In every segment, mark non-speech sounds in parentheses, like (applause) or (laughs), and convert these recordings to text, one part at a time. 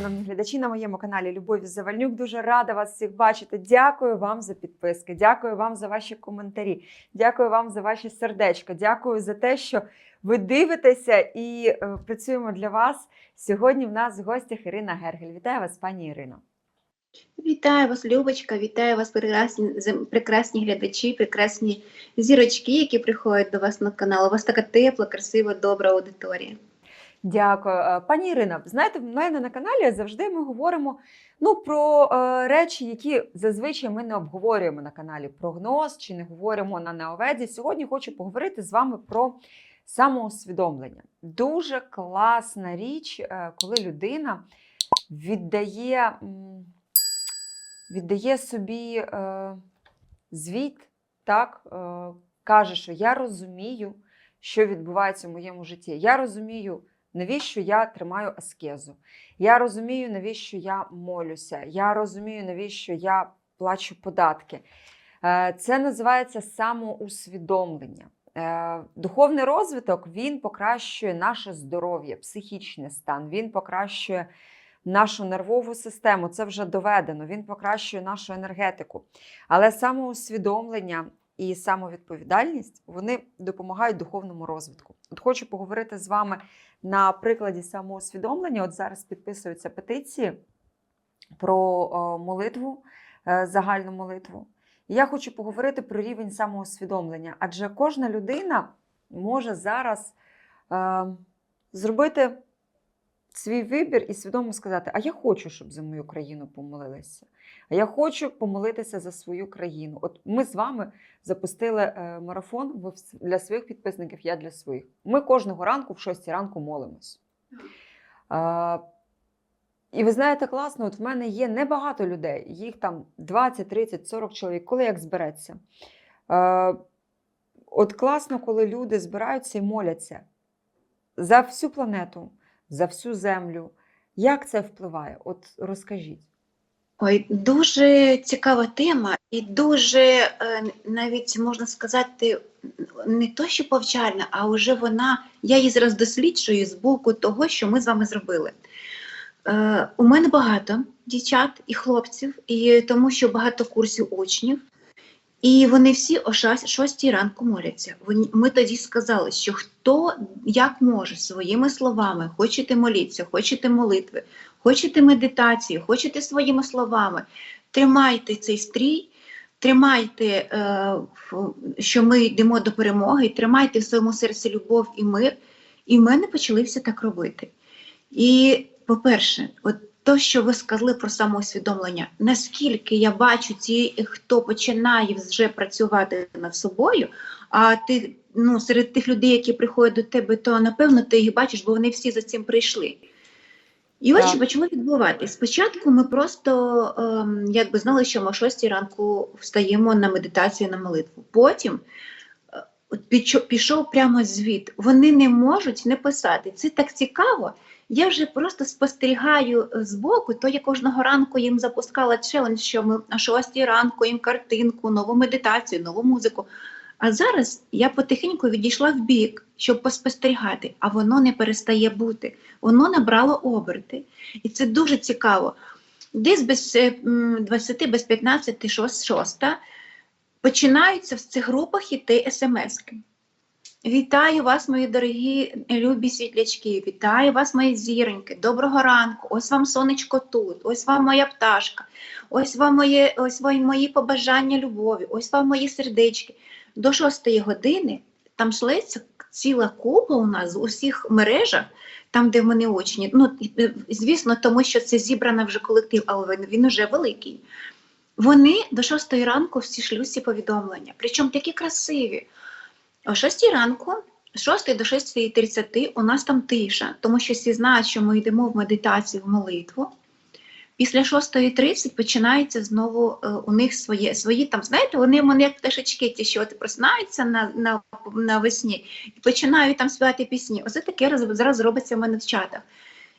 шановні глядачі, на моєму каналі Любові Завальнюк. Дуже рада вас всіх бачити. Дякую вам за підписки, дякую вам за ваші коментарі, дякую вам за ваші сердечка. Дякую за те, що ви дивитеся і е, працюємо для вас. Сьогодні в нас в гостях Ірина Гергель. Вітаю вас, пані Ірино. Вітаю вас, Любочка, вітаю вас, прекрасні, прекрасні глядачі, прекрасні зірочки, які приходять до вас на канал. У вас така тепла, красива, добра аудиторія. Дякую, Е, пані Ірина. Знаєте, в мене на каналі завжди ми говоримо ну, про е, речі, які зазвичай ми не обговорюємо на каналі прогноз чи не говоримо на неоведі. Сьогодні хочу поговорити з вами про самоусвідомлення. Дуже класна річ, е, коли людина віддає, віддає собі е, звіт, так, е, каже, що я розумію, що відбувається в моєму житті. Я розумію, навіщо я тримаю аскезу. Я розумію, навіщо я молюся. Я розумію, навіщо я плачу податки. Е, Це називається самоусвідомлення. Е, Духовний розвиток він покращує наше здоров'я, психічний стан, він покращує нашу нервову систему. Це вже доведено. Він покращує нашу енергетику. Але самоусвідомлення і самовідповідальність вони допомагають духовному розвитку. От хочу поговорити з вами на прикладі самоусвідомлення. От зараз підписуються петиції про молитву, е, загальну молитву. І я хочу поговорити про рівень самоусвідомлення, адже кожна людина може зараз е, зробити свій вибір і свідомо сказати: А я хочу, щоб за мою країну помолилися. А я хочу помолитися за свою країну. От ми з вами запустили е, марафон для своїх підписників, я для своїх. Ми кожного ранку в 6 ранку молимось. І ви знаєте, класно, от в мене є небагато людей, їх там 20, 30, 40 чоловік, коли як збереться. От класно, коли люди збираються і моляться за всю планету, за всю землю. Як це впливає? От розкажіть. Ой, дуже цікава тема, і дуже е, навіть можна сказати, не то, що повчальна, а вже вона, я її зараз досліджую з боку того, що ми з вами зробили. Е, у мене багато дівчат і хлопців, і тому що багато курсів учнів. І вони всі о 6 ранку моляться. Ми тоді сказали, що хто як може своїми словами, хочете моліться, хочете молитви, хочете медитації, хочете своїми словами, тримайте цей стрій, тримайте, е, що ми йдемо до перемоги, тримайте в своєму серці любов і мир. І в мене почали все так робити. І, по-перше, от то, що ви сказали про самоусвідомлення, наскільки я бачу ті, хто починає вже працювати над собою, а ти ну, серед тих людей, які приходять до тебе, то напевно ти їх бачиш, бо вони всі за цим прийшли. І ось що почало відбуватись. Спочатку ми просто ем, якби знали, що ми о 6 ранку встаємо на медитацію на молитву. Потім е, пішов прямо звіт. Вони не можуть не писати. Це так цікаво. Я вже просто спостерігаю е, збоку, то я кожного ранку їм запускала челендж, що ми о 6 ранку їм картинку, нову медитацію, нову музику. А зараз я потихеньку відійшла в бік, щоб поспостерігати, а воно не перестає бути. Воно набрало оберти. І це дуже цікаво. Десь без е, 20, без 15, 6, 6 починаються в цих групах іти смски. Вітаю вас, мої дорогі любі світлячки! Вітаю вас, мої зіроньки! Доброго ранку! Ось вам сонечко тут, ось вам моя пташка, ось вам моє, ось вам мої побажання любові, ось вам мої сердечки. До 6 години там шлеться ціла купа у нас з усіх мережах, там, де вони очні. Ну, звісно, тому що це зібрано вже колектив, але він, він уже великий. Вони до 6 ранку всі шлють ці повідомлення, причому такі красиві. О 6 ранку, з 6 до 6.30 у нас там тиша, тому що всі знають, що ми йдемо в медитацію, в молитву. Після 6.30 починається знову е, у них своє, свої там, знаєте, вони, вони як пташечки, ті, що от просинаються на, на, навесні і починають там співати пісні. Оце таке зараз робиться в мене в чатах.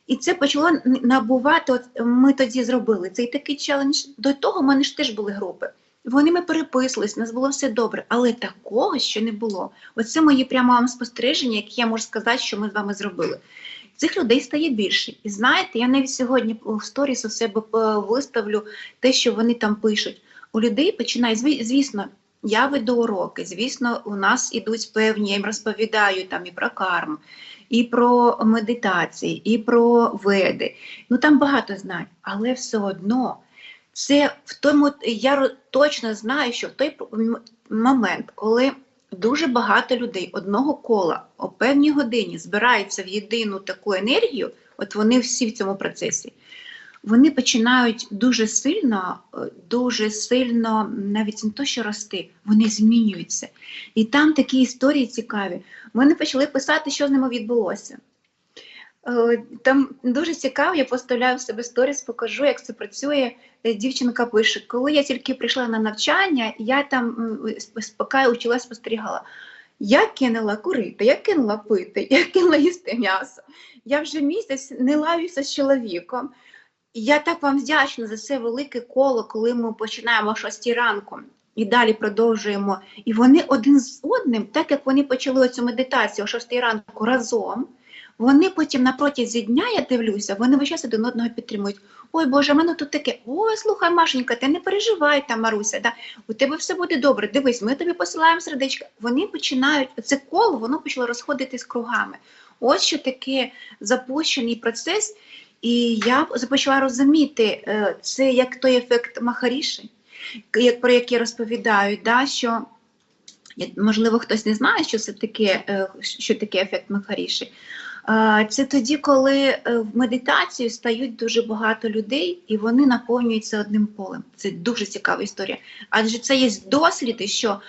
І це почало набувати. От ми тоді зробили цей такий челендж. До того в мене ж теж були групи. Вони ми переписувались, нас було все добре, але такого ще не було. Оце мої прямо вам спостереження, які я можу сказати, що ми з вами зробили. цих людей стає більше. І знаєте, я навіть сьогодні в сторіс у себе е, виставлю те, що вони там пишуть. У людей починає, зві- звісно, я веду уроки, звісно, у нас ідуть певні, я їм розповідаю там і про карму, і про медитації, і про веди. Ну там багато знань, але все одно це в тому, я точно знаю, що в той момент, коли дуже багато людей одного кола о певній годині збираються в єдину таку енергію, от вони всі в цьому процесі, вони починають дуже сильно, е, дуже сильно, навіть не то, що рости, вони змінюються. І там такі історії цікаві. Ми почали писати, що з ними відбулося. Е, Там дуже цікаво, я поставляю себе сторіс, покажу, як це працює. Е, Дівчинка пише, коли я тільки прийшла на навчання, я там поки учила спостерігала. Я кинула курити, я кинула пити, (laughs) я кинула їсти м'ясо. Я вже місяць не лаюся з чоловіком. Я так вам вдячна за це велике коло, коли ми починаємо о 6 ранку і далі продовжуємо. І вони один з одним, так як вони почали цю медитацію о 6 ранку разом, вони потім на протязі дня, я дивлюся, вони весь час один одного підтримують. Ой, Боже, в мене тут таке. Ой, слухай, Машенька, ти не переживай там, Маруся, да? у тебе все буде добре. Дивись, ми тобі посилаємо сердечко. Вони починають, це коло, воно почало розходитись кругами. Ось що таке запущений процес. І я почала розуміти, е, це як той ефект Махаріші, про який розповідають, да, що можливо хтось не знає, що це таке, е, що таке ефект Махаріші. Це тоді, коли е, в медитацію стають дуже багато людей і вони наповнюються одним полем. Це дуже цікава історія. Адже це є досліди, що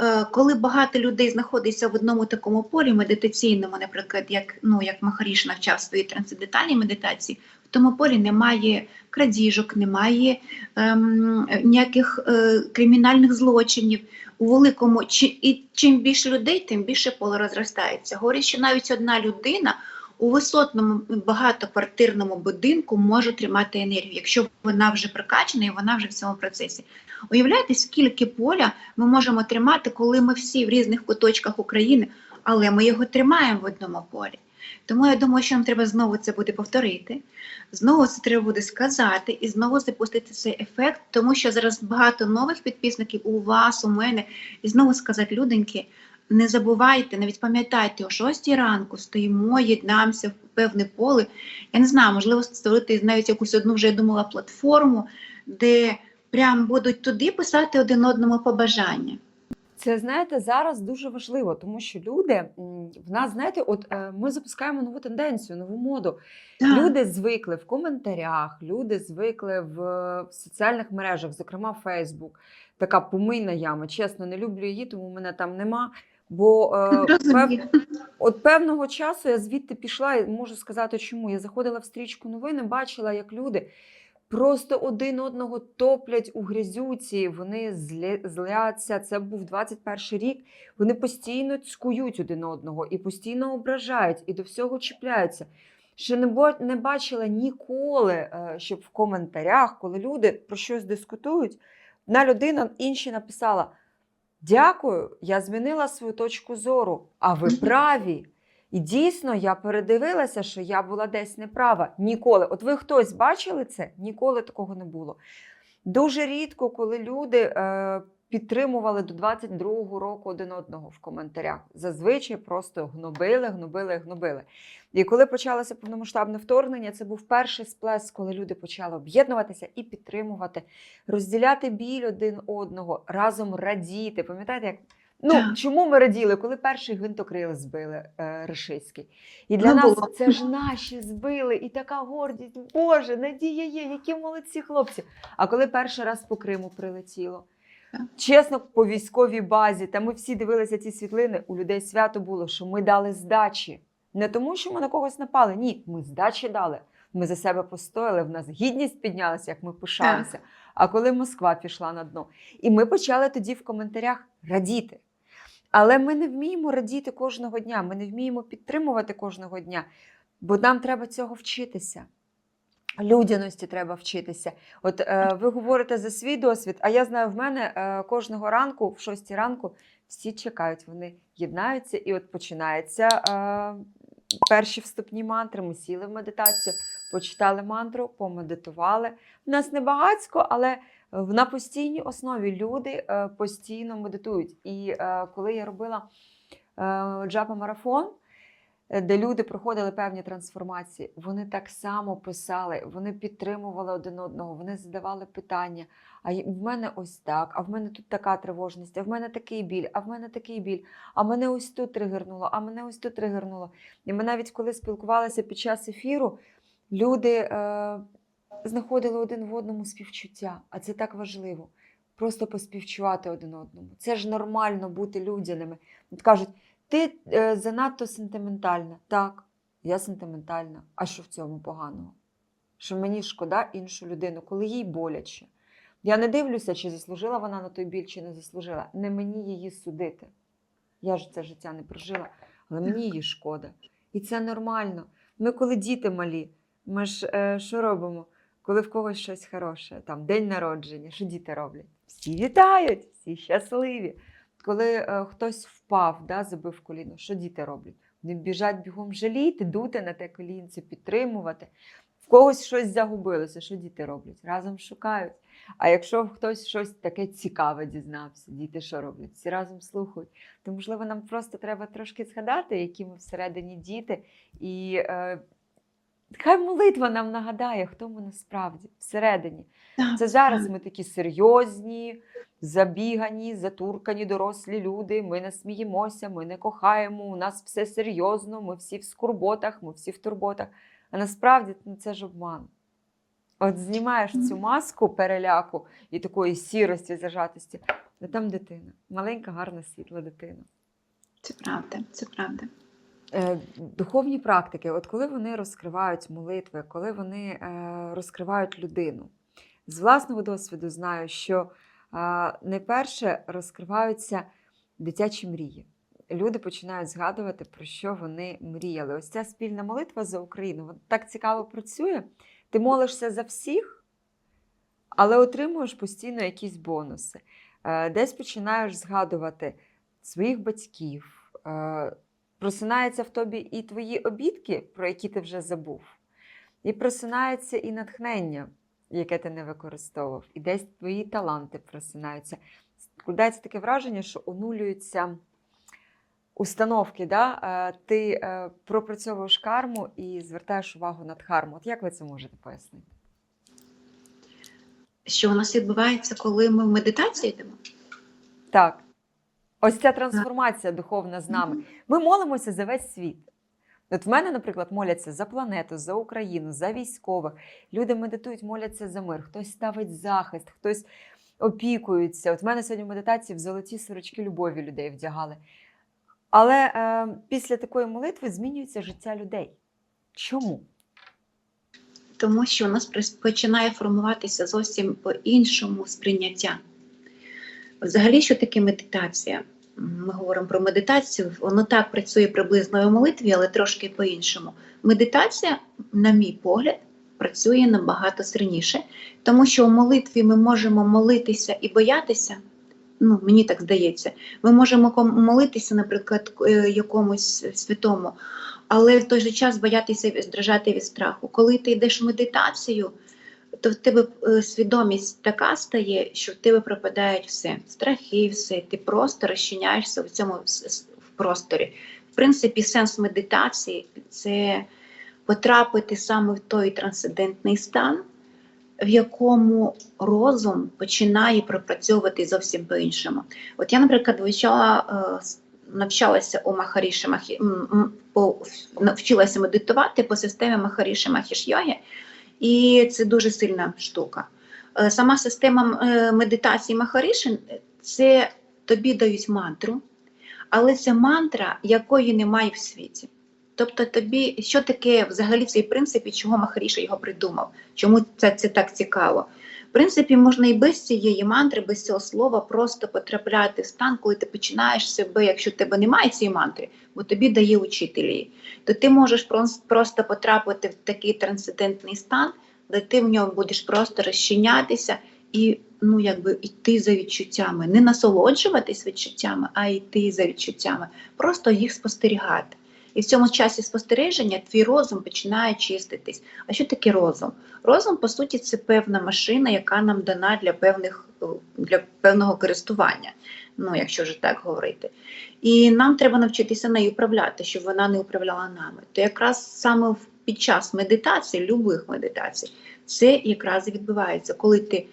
е, коли багато людей знаходиться в одному такому полі медитаційному, наприклад, як, ну, як Махаріш навчав свої трансцендентальні медитації, в тому полі немає крадіжок, немає ем, ніяких е, кримінальних злочинів. У великому і чим більше людей, тим більше поле розростається. Говорять, що навіть одна людина у висотному багатоквартирному будинку може тримати енергію, якщо вона вже прокачана і вона вже в цьому процесі. Уявляєте, скільки поля ми можемо тримати, коли ми всі в різних куточках України, але ми його тримаємо в одному полі. Тому я думаю, що нам треба знову це буде повторити, знову це треба буде сказати і знову запустити цей ефект, тому що зараз багато нових підписників у вас, у мене, і знову сказати, люденьки, не забувайте, навіть пам'ятайте, о 6 ранку стоїмо, єднаємося в певне поле. Я не знаю, можливо, створити навіть якусь одну вже я думала платформу, де прям будуть туди писати один одному побажання. Це знаєте зараз дуже важливо, тому що люди в нас, знаєте, от е, ми запускаємо нову тенденцію, нову моду. Так. Люди звикли в коментарях, люди звикли в, в соціальних мережах, зокрема Фейсбук. Така помийна яма. Чесно, не люблю її, тому мене там нема. Бо е, (laughs) пев, от певного часу я звідти пішла і можу сказати, чому. Я заходила в стрічку новини, бачила, як люди просто один одного топлять у грязюці, вони зляться. Це був 21 рік. Вони постійно цькують один одного і постійно ображають, і до всього чіпляються. Ще не, бо, не бачила ніколи, е, щоб в коментарях, коли люди про щось дискутують, одна людина інші написала: Дякую, я змінила свою точку зору, а ви (clears throat) праві. І дійсно я передивилася, що я була десь неправа. Ніколи. От ви хтось бачили це? Ніколи такого не було. Дуже рідко, коли люди е, підтримували до 22-го року один одного в коментарях. Зазвичай просто гнобили, гнобили, гнобили. І коли почалося повномасштабне вторгнення, це був перший сплеск, коли люди почали об'єднуватися і підтримувати, розділяти біль один одного, разом радіти. Пам'ятаєте, як ну Так. чому ми раділи, коли перший гвинтокрил збили е, Рашистський? І для Ну, нас було. це ж наші збили, і така гордість. Боже, надія є, які молодці хлопці. А коли перший раз по Криму прилетіло. Так. Чесно, по військовій базі, та ми всі дивилися ці світлини. У людей свято було, що ми дали здачі. Не тому, що ми на когось напали. Ні, ми здачі дали. Ми за себе постояли, в нас гідність піднялася, як ми пишалися. А коли Москва пішла на дно. І ми почали тоді в коментарях радіти. Але ми не вміємо радіти кожного дня, ми не вміємо підтримувати кожного дня, бо нам треба цього вчитися. Людяності треба вчитися. От е, ви говорите за свій досвід, а я знаю, в мене е, кожного ранку, в 6 ранку, всі чекають, вони єднаються, і от починається е, перші вступні мантри, ми сіли в медитацію, почитали мантру, помедитували. У нас не багатько, але на постійній основі люди е, постійно медитують. І е, коли я робила е, джапа-марафон, е, де люди проходили певні трансформації, вони так само писали, вони підтримували один одного, вони задавали питання. А в мене ось так, а в мене тут така тривожність, а в мене такий біль, а в мене такий біль, а мене ось тут тригернуло, а мене ось тут тригернуло. І ми навіть коли спілкувалися під час ефіру, люди знаходили один в одному співчуття, а це так важливо. Просто поспівчувати один одному. Це ж нормально бути людяними. От кажуть, ти е, занадто сентиментальна. Так, я сентиментальна. А що в цьому поганого? Що мені шкода іншу людину, коли їй боляче. Я не дивлюся, чи заслужила вона на той біль, чи не заслужила. Не мені її судити. Я ж це життя не прожила, але мені її шкода. І це нормально. Ми, коли діти малі, ми ж е, що робимо? Коли в когось щось хороше, там день народження, що діти роблять? Всі вітають, всі щасливі. Коли е, хтось впав, да, забив коліно, що діти роблять? Вони біжать бігом жаліти, дути на те колінце, підтримувати. В когось щось загубилося, що діти роблять? Разом шукають. А якщо хтось щось таке цікаве дізнався, діти що роблять? Всі разом слухають. То, можливо, нам просто треба трошки згадати, які ми всередині діти, і е, хай молитва нам нагадає, хто ми насправді всередині. Це зараз ми такі серйозні, забігані, затуркані дорослі люди. Ми не сміємося, ми не кохаємо, у нас все серйозно, ми всі в скорботах, ми всі в турботах. А насправді ну, це ж обман. От знімаєш цю маску переляку і такої сірості, зажатості, а там дитина, маленька, гарна, світла дитина. Це правда, це правда. Е, Духовні практики, от коли вони розкривають молитви, коли вони е, розкривають людину. З власного досвіду знаю, що найперше розкриваються дитячі мрії. Люди починають згадувати, про що вони мріяли. Ось ця спільна молитва за Україну так цікаво працює. Ти молишся за всіх, але отримуєш постійно якісь бонуси. Е, Десь починаєш згадувати своїх батьків. Просинається в тобі і твої обідки, про які ти вже забув, і просинається і натхнення, яке ти не використовував, і десь твої таланти просинаються. Складається таке враження, що онулюються установки. Да? Е, Ти е, пропрацьовуєш карму і звертаєш увагу на дхарму. От як ви це можете пояснити? Що у нас відбувається, коли ми в медитацію йдемо? Так. Ось ця трансформація духовна з нами. Ми молимося за весь світ. От в мене, наприклад, моляться за планету, за Україну, за військових. Люди медитують, моляться за мир. Хтось ставить захист, хтось опікується. От в мене сьогодні в медитації в золоті сорочки любові людей вдягали. Але е, після такої молитви змінюється життя людей. Чому? Тому що у нас починає формуватися зовсім по-іншому сприйняття. Взагалі, що таке медитація? Ми говоримо про медитацію, воно так працює приблизно у молитві, але трошки по-іншому. Медитація, на мій погляд, працює набагато сильніше, тому що у молитві ми можемо молитися і боятися. Ну, мені так здається, ми можемо молитися, наприклад, е, якомусь святому, але в той же час боятися і здражати від страху. Коли ти йдеш в медитацію, то в тебе е, свідомість така стає, що в тебе пропадають все, страхи, все, ти просто розчиняєшся в цьому в просторі. В принципі, сенс медитації це потрапити саме в той трансцендентний стан, в якому розум починає пропрацьовувати зовсім по-іншому. От я, наприклад, вивчала, е, навчалася у Махаріші навчилася медитувати по системі Махаріші Махіш йоги, і це дуже сильна штука. Е, Сама система е, медитації Махарішин це тобі дають мантру, але це мантра, якої немає в світі. Тобто тобі, що таке взагалі цей принцип і чого Махаріша його придумав? Чому це, це так цікаво? Принципі, можна і без цієї мантри, без цього слова просто потрапляти в стан, коли ти починаєш себе, якщо в тебе немає цієї мантри, бо тобі дає учителі, то ти можеш прос- просто потрапити в такий трансцендентний стан, де ти в ньому будеш просто розчинятися і ну, якби йти за відчуттями, не насолоджуватись відчуттями, а йти за відчуттями, просто їх спостерігати. І в цьому часі спостереження твій розум починає чиститись. А що таке розум? Розум, по суті, це певна машина, яка нам дана для певних е, для певного користування. Ну, якщо вже так говорити. І нам треба навчитися нею управляти, щоб вона не управляла нами. То якраз саме під час медитації, любих медитацій, це якраз і відбувається, коли ти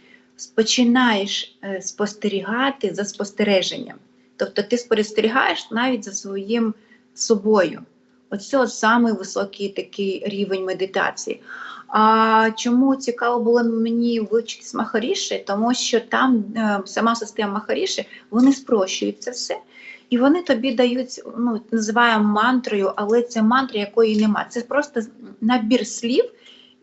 починаєш е, спостерігати за спостереженням. Тобто ти спостерігаєш навіть за своїм собою. Оце от самий високий такий рівень медитації. А чому цікаво було мені вивчитись Махаріші? Тому що там е, сама система Махаріші, вони спрощують це все. І вони тобі дають, ну, називаємо мантрою, але це мантра, якої нема. Це просто набір слів,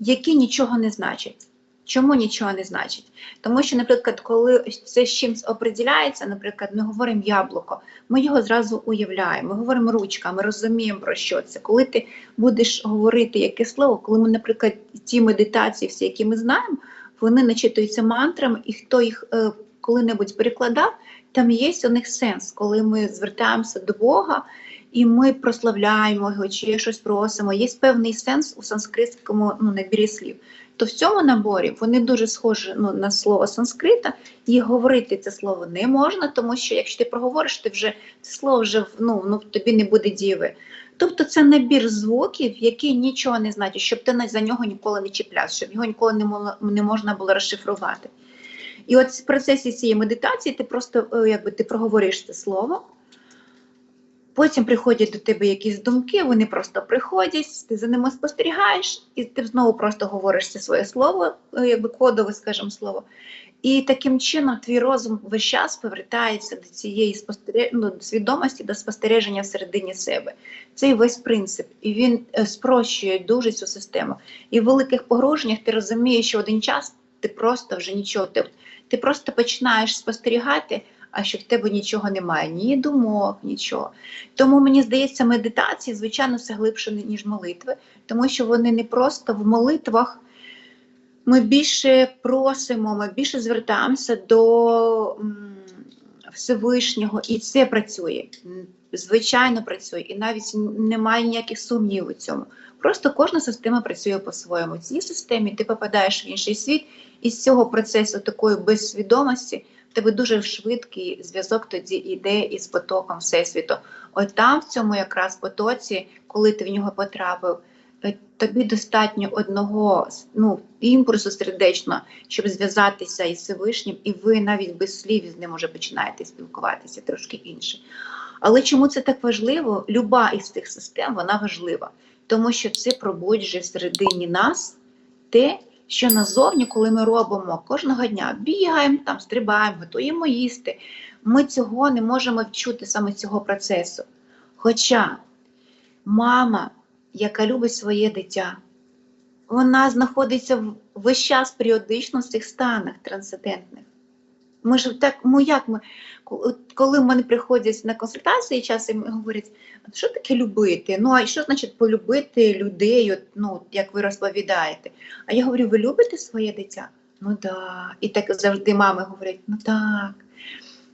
які нічого не значать. Чому нічого не значить? Тому що, наприклад, коли це з чимось оприділяється, наприклад, ми говоримо яблуко, ми його зразу уявляємо, ми говоримо ручка, ми розуміємо про що це. Коли ти будеш говорити яке слово, коли ми, наприклад, ті медитації, всі, які ми знаємо, вони начитуються мантрами, і хто їх е, коли-небудь перекладав, там є у них сенс, коли ми звертаємося до Бога. І ми прославляємо його, чи щось просимо. Є певний сенс у санскритському ну, набірі слів. То в цьому наборі вони дуже схожі ну, на слово санскрита, і говорити це слово не можна, тому що якщо ти проговориш, ти вже це слово вже ну, ну, тобі не буде діви. Тобто це набір звуків, який нічого не значить, щоб ти за нього ніколи не чіплявся, щоб його ніколи не, могло- не можна було розшифрувати. І от в процесі цієї медитації ти просто е, якби ти проговориш це слово. Потім приходять до тебе якісь думки, вони просто приходять, ти за ними спостерігаєш, і ти знову просто говориш це своє слово, е, якби кодове, скажімо, слово. І таким чином твій розум весь час повертається до цієї спостере... ну, свідомості, до спостереження всередині себе. Це і весь принцип. І він е, спрощує дуже цю систему. І в великих погруженнях ти розумієш, що один час ти просто вже нічого. Ти, ти просто починаєш спостерігати, а що в тебе нічого немає, ні думок, нічого. Тому мені здається, медитації, звичайно, все глибше, ніж молитви, тому що вони не просто в молитвах. Ми більше просимо, ми більше звертаємося до Всевишнього, і це працює. Звичайно, працює, і навіть немає ніяких сумнівів у цьому. Просто кожна система працює по-своєму. В цій системі ти попадаєш в інший світ, і з цього процесу такої безсвідомості тебе дуже швидкий зв'язок тоді йде із потоком Всесвіту. От там, в цьому якраз потоці, коли ти в нього потрапив, е, тобі достатньо одного ну, імпульсу сердечно, щоб зв'язатися із Всевишнім, і ви навіть без слів з ним уже починаєте спілкуватися трошки інше. Але чому це так важливо? Люба із цих систем вона важлива, тому що це пробуджує всередині нас те, що назовні, коли ми робимо кожного дня, бігаємо, там, стрибаємо, готуємо їсти, ми цього не можемо вчути саме цього процесу. Хоча мама, яка любить своє дитя, вона знаходиться весь час періодично в цих станах трансцендентних. Ми ж так, ну як ми, коли в мене приходять на консультації, часом говорять, що таке любити? Ну, а що значить полюбити людей, от, ну, як ви розповідаєте? А я говорю, ви любите своє дитя? Ну да. І так завжди мами говорять, ну так.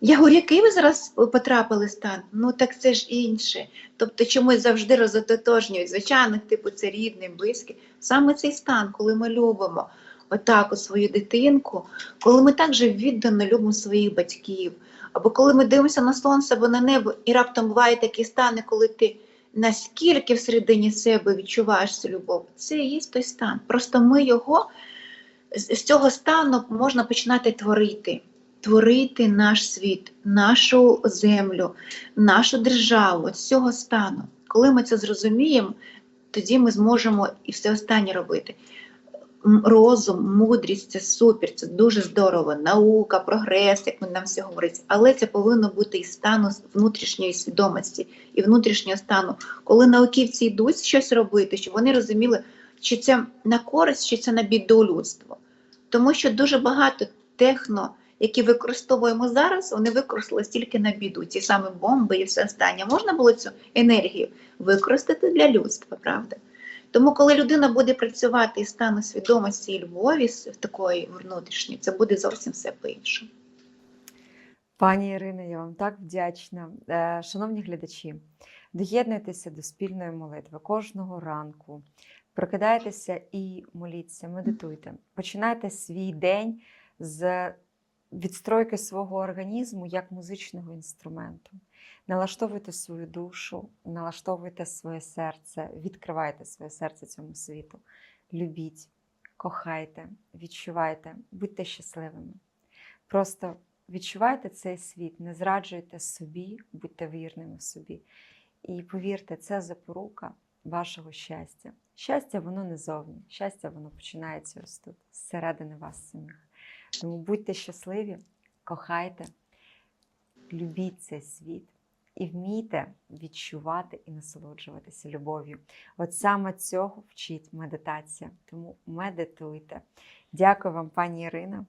Я говорю, який ви зараз потрапили стан? Ну так це ж інше. Тобто чомусь завжди розототожнюють, звичайно, типу це рідний, близький. Саме цей стан, коли ми любимо отак от свою дитинку, коли ми так же віддано любимо своїх батьків, або коли ми дивимося на сонце або на небо, і раптом буває такі стани, коли ти наскільки всередині себе відчуваєш цю любов, це і є той стан. Просто ми його з цього стану можна починати творити. Творити наш світ, нашу землю, нашу державу з цього стану. Коли ми це зрозуміємо, тоді ми зможемо і все останнє робити. Розум, мудрість це супер, це дуже здорово. Наука, прогрес, як нам все говорить. Але це повинно бути із стану внутрішньої свідомості і внутрішнього стану. Коли науковці йдуть щось робити, щоб вони розуміли, чи це на користь, чи це на біду людства. Тому що дуже багато техно, які використовуємо зараз, вони використали тільки на біду. Ті самі бомби і все останнє. Можна було цю енергію використати для людства, правда? Тому, коли людина буде працювати із стану свідомості і любові такої внутрішньої, це буде зовсім все по-іншому. Пані Ірино, я вам так вдячна. Е, Шановні глядачі, Доєднуйтеся до спільної молитви кожного ранку. Прокидайтеся і моліться, медитуйте. Починайте свій день з відстройки свого організму як музичного інструменту. Налаштовуйте свою душу, налаштовуйте своє серце, відкривайте своє серце цьому світу. Любіть, кохайте, відчувайте, будьте щасливими. Просто відчувайте цей світ, не зраджуйте собі, будьте вірними собі. І повірте, це запорука вашого щастя. Щастя, воно не зовні. Щастя, воно починається ось тут, зсередини вас самих. Тому будьте щасливі, кохайте, любіть цей світ і вмійте відчувати і насолоджуватися любов'ю. От саме цього вчить медитація. Тому медитуйте. Дякую вам, пані Ірина.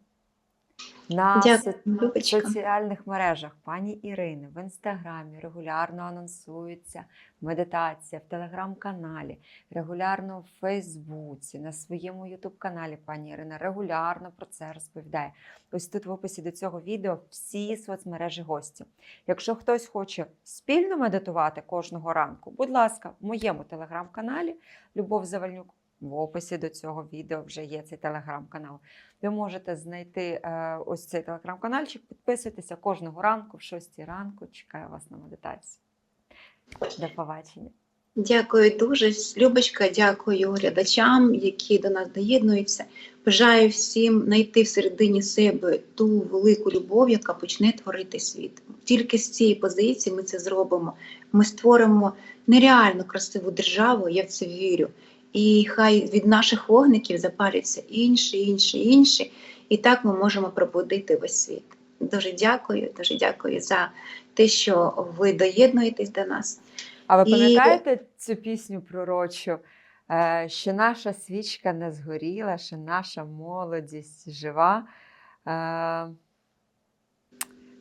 На Дякую, соціальних мережах пані Ірини в інстаграмі регулярно анонсується медитація в телеграм-каналі, регулярно в Фейсбуці, на своєму Ютуб-каналі пані Ірина регулярно про це розповідає. Ось тут в описі до цього відео всі соцмережі гості. Якщо хтось хоче спільно медитувати кожного ранку, будь ласка, в моєму телеграм-каналі Любов Завальнюк. В описі до цього відео вже є цей телеграм-канал. Ви можете знайти е, ось цей телеграм-канальчик, підписуйтеся кожного ранку, в 6 ранку. Чекаю вас на медитацію. До побачення. Дякую дуже, Любочка. Дякую глядачам, які до нас доєднуються. Бажаю всім знайти всередині себе ту велику любов, яка почне творити світ. Тільки з цієї позиції ми це зробимо. Ми створимо нереально красиву державу, я в це вірю. І хай від наших вогників запалюються інші, інші, інші. І так ми можемо пробудити весь світ. Дуже дякую, дуже дякую за те, що ви доєднуєтесь до нас. А ви І- пам'ятаєте цю пісню пророчу? е, Що наша свічка не згоріла, що наша молодість жива. Е,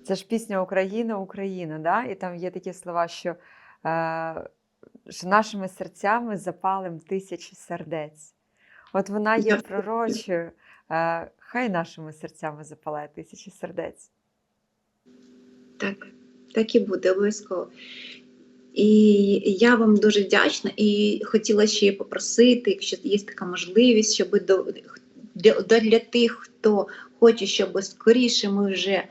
Це ж пісня Україна, Україна, да? і там є такі слова, що, е, що нашими серцями запалим тисячі сердець. От вона є пророчою. Е, Хай нашими серцями запалає тисячі сердець. Так, так і буде обов'язково. І я вам дуже вдячна і хотіла ще попросити, якщо є така можливість, щоб до, для, для тих, хто хоче, щоб скоріше ми вже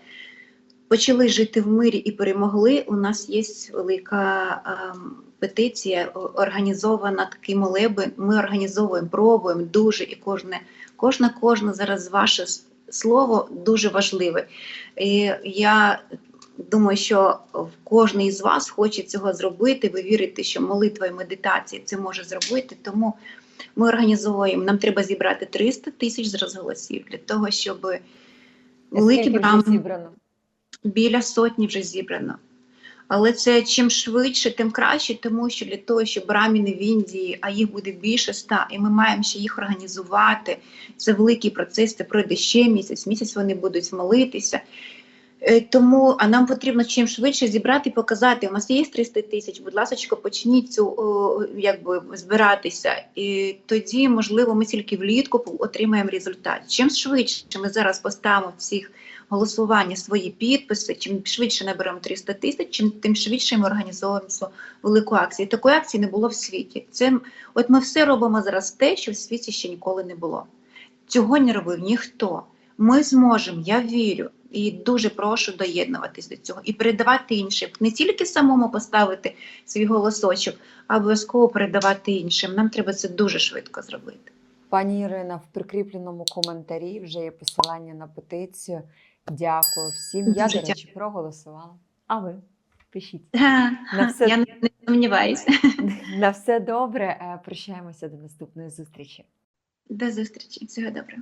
почали жити в мирі і перемогли. У нас є велика ем, петиція, організована такий молебен. Ми організовуємо, пробуємо дуже і кожне, кожна, кожна зараз ваше слово дуже важливе. І я думаю, що кожний із вас хоче цього зробити. Ви вірите, що молитва і медитація це може зробити. Тому ми організовуємо. Нам треба зібрати 300 тисяч зараз голосів для того, щоб великі брами зібрано? Біля сотні вже зібрано. Але це чим швидше, тим краще, тому що для того, щоб раміни в Індії, а їх буде більше ста, і ми маємо ще їх організувати. Це великий процес, це пройде ще місяць. Місяць вони будуть молитися. Е, Тому а нам потрібно чим швидше зібрати і показати. У нас є 300 тисяч. Будь ласка, почніть цю якби збиратися. І тоді, можливо, ми тільки влітку отримаємо результат. Чим швидше ми зараз поставимо всіх голосування свої підписи, чим швидше наберемо 300 тисяч, чим тим швидше ми організовуємо цю велику акцію. Такої акції не було в світі. Це от ми все робимо зараз те, що в світі ще ніколи не було. Цього не робив ніхто. Ми зможемо, я вірю. І дуже прошу доєднуватись до цього і передавати іншим. Не тільки самому поставити свій голосочок, а обов'язково передавати іншим. Нам треба це дуже швидко зробити. Пані Ірина, в прикріпленому коментарі вже є посилання на петицію. Дякую всім. Я, Дуже до речі, проголосувала. А ви пишіть. На все- Я не не сумніваюся. (laughs) На все добре. Е, Прощаємося до наступної зустрічі. До зустрічі. Всього доброго.